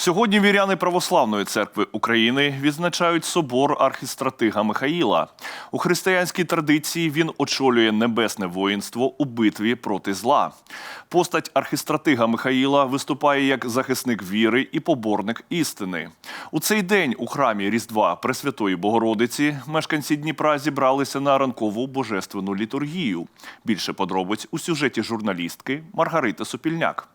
Сьогодні віряни Православної церкви України відзначають собор архістратига Михаїла. У християнській традиції він очолює небесне воїнство у битві проти зла. Постать архістратига Михаїла виступає як захисник віри і поборник істини. У цей день у храмі Різдва Пресвятої Богородиці мешканці Дніпра зібралися на ранкову божественну літургію. Більше подробиць у сюжеті журналістки Маргарити Сопільняк.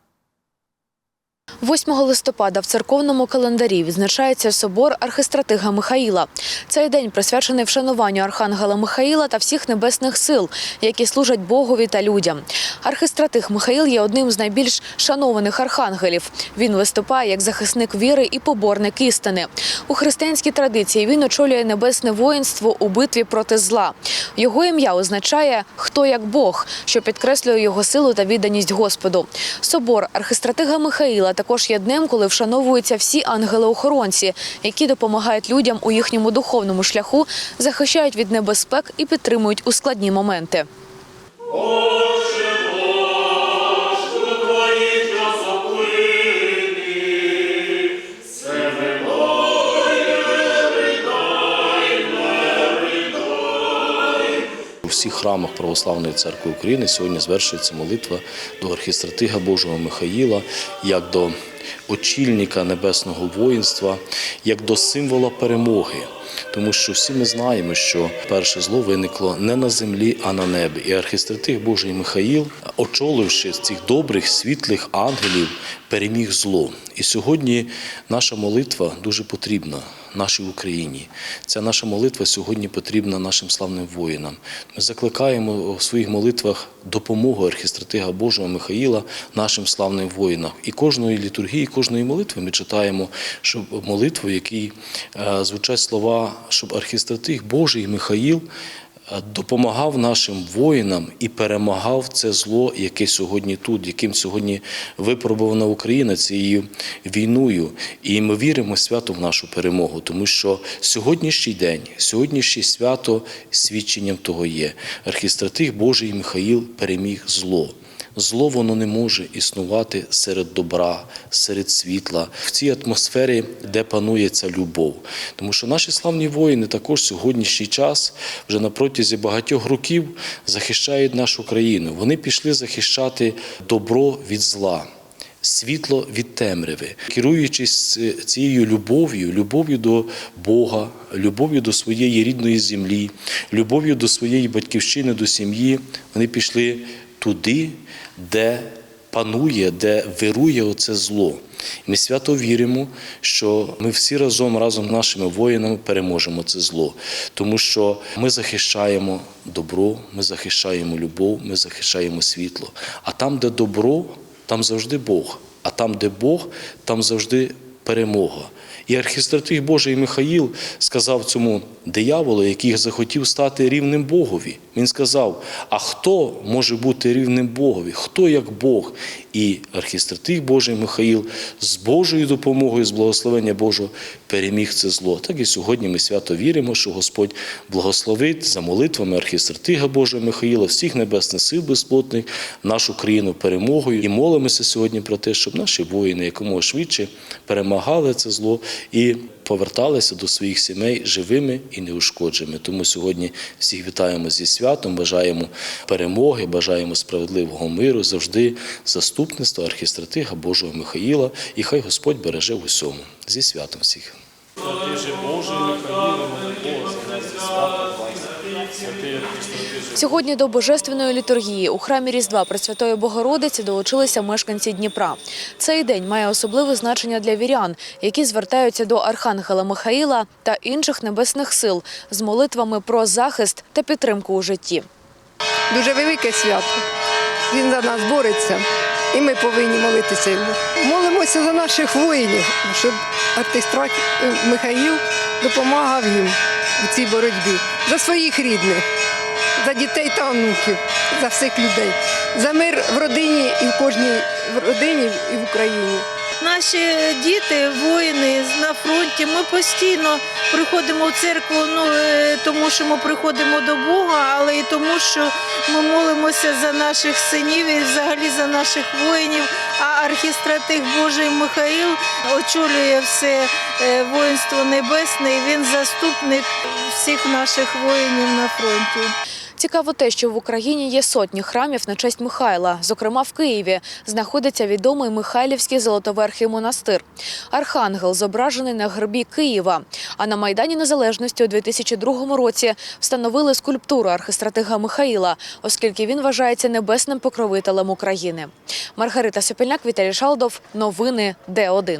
8 листопада в церковному календарі відзначається собор архистратига Михаїла. Цей день присвячений вшануванню архангела Михаїла та всіх небесних сил, які служать Богові та людям. Архистратиг Михаїл є одним з найбільш шанованих архангелів. Він виступає як захисник віри і поборник істини. У християнській традиції він очолює небесне воїнство у битві проти зла. Його ім'я означає хто як Бог, що підкреслює його силу та відданість Господу. Собор архистратига Михаїла також є днем, коли вшановуються всі ангели-охоронці, які допомагають людям у їхньому духовному шляху, захищають від небезпек і підтримують у складні моменти. Всіх храмах Православної церкви України сьогодні звершується молитва до архістратига Божого Михаїла, як до очільника небесного воїнства, як до символа перемоги. Тому що всі ми знаємо, що перше зло виникло не на землі, а на небі. І архістратиг Божий Михаїл, очоливши цих добрих, світлих ангелів, переміг зло. І сьогодні наша молитва дуже потрібна нашій Україні. Ця наша молитва сьогодні потрібна нашим славним воїнам. Ми закликаємо у своїх молитвах допомогу архістратига Божого Михаїла нашим славним воїнам. І кожної літургії, кожної молитви ми читаємо, щоб молитву, в якій е, звучать слова, щоб архістратиг Божий Михаїл е, допомагав нашим воїнам і перемагав це зло, яке сьогодні тут, яким сьогодні випробувана Україна цією війною. І ми віримо свято в нашу перемогу, тому що сьогоднішній день, сьогоднішнє свято свідченням того є. Архістратиг Божий Михаїл переміг зло. Зло воно не може існувати серед добра, серед світла, в цій атмосфері, де панує ця любов. Тому що наші славні воїни також сьогоднішній час, вже на протязі багатьох років, захищають нашу країну. Вони пішли захищати добро від зла. Світло від темряви, керуючись цією любов'ю, любов'ю до Бога, любов'ю до своєї рідної землі, любов'ю до своєї батьківщини, до сім'ї, вони пішли туди, де панує, де вирує оце зло. Ми свято віримо, що ми всі разом, разом з нашими воїнами переможемо це зло, тому що ми захищаємо добро, ми захищаємо любов, ми захищаємо світло. А там, де добро, там завжди Бог. А там, де Бог, там завжди перемога. І архістратиг Божий Михаїл сказав цьому дияволу, який захотів стати рівним Богові. Він сказав: А хто може бути рівним Богові? Хто як Бог? І архістратиг Божий Михаїл з Божою допомогою, з благословення Божого переміг це зло. Так і сьогодні ми свято віримо, що Господь благословить за молитвами архістратига Божого Михаїла, всіх небесних сил безплотних, нашу країну перемогою. І молимося сьогодні про те, щоб наші воїни якомога швидше перемагали це зло і поверталися до своїх сімей живими і неушкодженими. Тому сьогодні всіх вітаємо зі святом, бажаємо перемоги, бажаємо справедливого миру, завжди заступництва архістратига Божого Михаїла. І хай Господь береже в усьому. Зі святом всіх. Сьогодні до божественної літургії у храмі Різдва Пресвятої Богородиці долучилися мешканці Дніпра. Цей день має особливе значення для вірян, які звертаються до архангела Михаїла та інших небесних сил з молитвами про захист та підтримку у житті. дуже велике свято. Він за нас бореться, і ми повинні молитися йому. Молимося за наших воїнів, щоб артистрат Михаїл допомагав їм у цій боротьбі, за своїх рідних, за дітей та онуків, за всіх людей, за мир в родині і в кожній родині і в Україні. Наші діти, воїни на фронті. Ми постійно приходимо в церкву, ну е, тому що ми приходимо до Бога, але тому, що ми молимося за наших синів і взагалі за наших воїнів. А архістратих Божий Михаїл очолює все е, воїнство небесне. і Він заступник всіх наших воїнів на фронті. Цікаво те, що в Україні є сотні храмів на честь Михайла. Зокрема, в Києві знаходиться відомий Михайлівський Золотоверхий монастир. Архангел зображений на гербі Києва. А на Майдані Незалежності у 2002 році встановили скульптуру архистратига Михаїла, оскільки він вважається небесним покровителем України. Маргарита Сопільняк, Віталій Шалдов. Новини Д1.